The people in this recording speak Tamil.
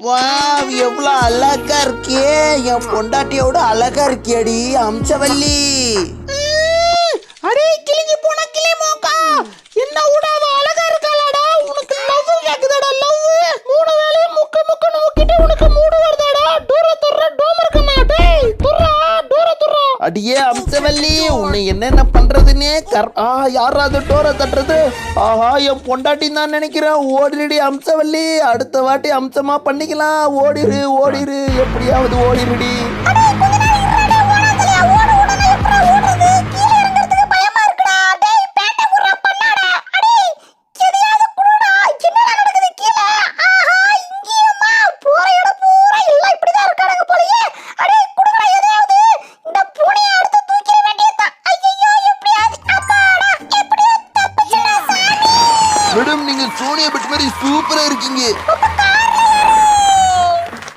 வா எவ்வளவு அழகா இருக்கியே என் பொண்டாட்டியோட அழகா இருக்கியடி அம்சவல்லி. அடே கிழிஞ்சு போன கிளி மோக்கா. என்ன விடாத அழகா இருக்காளாடா. உனக்கு லவ் கேக்குதாடா லவ் மூணு வேளையும் முக்க முக்கன்னு முக்கிட்டு உனக்கு மூடு வருதாடா. டூர துற டோம் இருக்கமா? டேய் துறா டூர துறா அடியே அம்சவல்லி உன்னை என்னென்ன பண்றதுன்னே கர் ஆ யாரா அது டோரை தட்டுறது? ஆஹா என் பொண்டாட்டி தான் நினைக்கிறேன். ஓடிடி அம்சவல்லி. அடுத்த வாட்டி அம்சமா பண்ணிக்கலாம். ஓடிரு ஓடிரு. எப்படியாவது ஓடிருடி. மேடம் நீங்க சோனியா பட் மாதிரி சூப்பரா இருக்கீங்க.